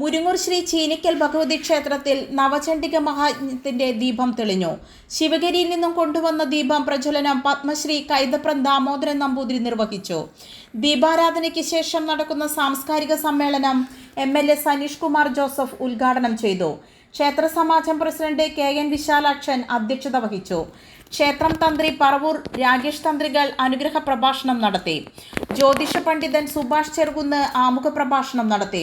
മുരുങ്ങൂർ ശ്രീ ചീനിക്കൽ ഭഗവതി ക്ഷേത്രത്തിൽ നവചണ്ഡിക മഹാജ്ഞത്തിന്റെ ദീപം തെളിഞ്ഞു. ശിവഗിരിയിൽ നിന്നും കൊണ്ടുവന്ന ദീപം പ്രജ്വലനം പത്മശ്രീ കൈതപ്രം ദാമോദരൻ നമ്പൂതിരി നിർവഹിച്ചു. ദീപാരാധനയ്ക്ക് ശേഷം നടക്കുന്ന സാംസ്കാരിക സമ്മേളനം M L A Saneesh Kumar Joseph ഉദ്ഘാടനം ചെയ്തു. ക്ഷേത്ര സമാജം പ്രസിഡന്റ് കെ എൻ വിശാലാക്ഷൻ അധ്യക്ഷത വഹിച്ചു. ക്ഷേത്രം തന്ത്രി പറവൂർ രാകേഷ് തന്ത്രികൾ അനുഗ്രഹ പ്രഭാഷണം നടത്തി. ജ്യോതിഷ പണ്ഡിതൻ സുഭാഷ് ചെറുകുന്ന് ആമുഖ പ്രഭാഷണം നടത്തി.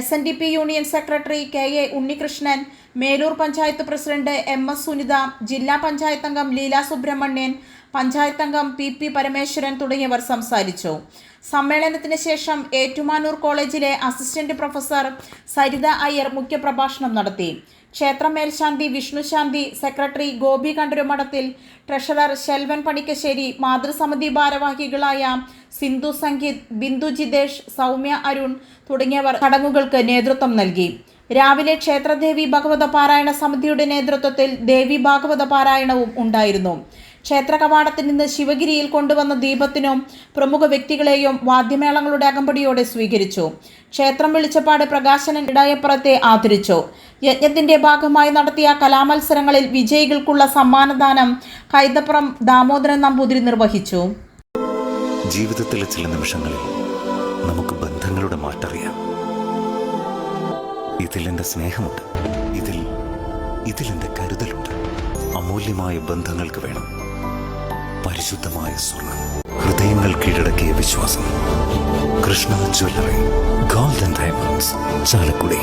S N D P union secretary K A Unnikrishnan Melur panchayat president M S Sunitha ജില്ലാ പഞ്ചായത്ത് അംഗം ലീല സുബ്രഹ്മണ്യൻ പഞ്ചായത്ത് അംഗം പി പി പരമേശ്വരൻ തുടങ്ങിയവർ സംസാരിച്ചു. സമ്മേളനത്തിന് ശേഷം ഏറ്റുമാനൂർ കോളേജിലെ അസിസ്റ്റന്റ് പ്രൊഫസർ സരിത അയ്യർ മുഖ്യപ്രഭാഷണം നടത്തി. ക്ഷേത്ര മേൽശാന്തി വിഷ്ണുശാന്തി സെക്രട്ടറി ഗോപി കണ്ടരുമഠത്തിൽ ട്രഷറർ ശെൽവൻ പണിക്കശ്ശേരി മാതൃസമിതി ഭാരവാഹികളായ സിന്ധു സംഗീത് ബിന്ദു ജിതേഷ് സൗമ്യ അരുൺ തുടങ്ങിയവർ ചടങ്ങുകൾക്ക് നേതൃത്വം നൽകി. രാവിലെ ക്ഷേത്രദേവി ഭഗവത പാരായണ സമിതിയുടെ നേതൃത്വത്തിൽ ദേവി ഭാഗവത പാരായണവും ഉണ്ടായിരുന്നു. ക്ഷേത്ര കവാടത്തിൽ നിന്ന് ശിവഗിരിയിൽ കൊണ്ടുവന്ന ദീപത്തിനും പ്രമുഖ വ്യക്തികളെയും വാദ്യമേളങ്ങളുടെ അകമ്പടിയോടെ സ്വീകരിച്ചു. ക്ഷേത്രം വെളിച്ചപ്പാട് പ്രകാശനൻ ഇടായപ്പുറത്തെ ആദരിച്ചു. യജ്ഞത്തിന്റെ ഭാഗമായി നടത്തിയ കലാമത്സരങ്ങളിൽ വിജയികൾക്കുള്ള സമ്മാനദാനം കൈതപ്പുറം ദാമോദരൻ നമ്പൂതിരി നിർവഹിച്ചു. ജീവിതത്തിലെ ചില നിമിഷങ്ങളിൽ നമുക്ക് ബന്ധങ്ങളുടെ മാറ്ററിയാം. ഇതിൽ എന്റെ സ്നേഹമുണ്ട്. ഇതിൽ ഇതിൽ എന്റെ കരുതലുണ്ട്. അമൂല്യമായ ബന്ധങ്ങൾക്ക് വേണം. പരിശുദ്ധമായ സ്വർണം. ഹൃദയങ്ങൾ കീഴടക്കിയ വിശ്വാസം. Krishna jewellery golden diamonds Chalakudy.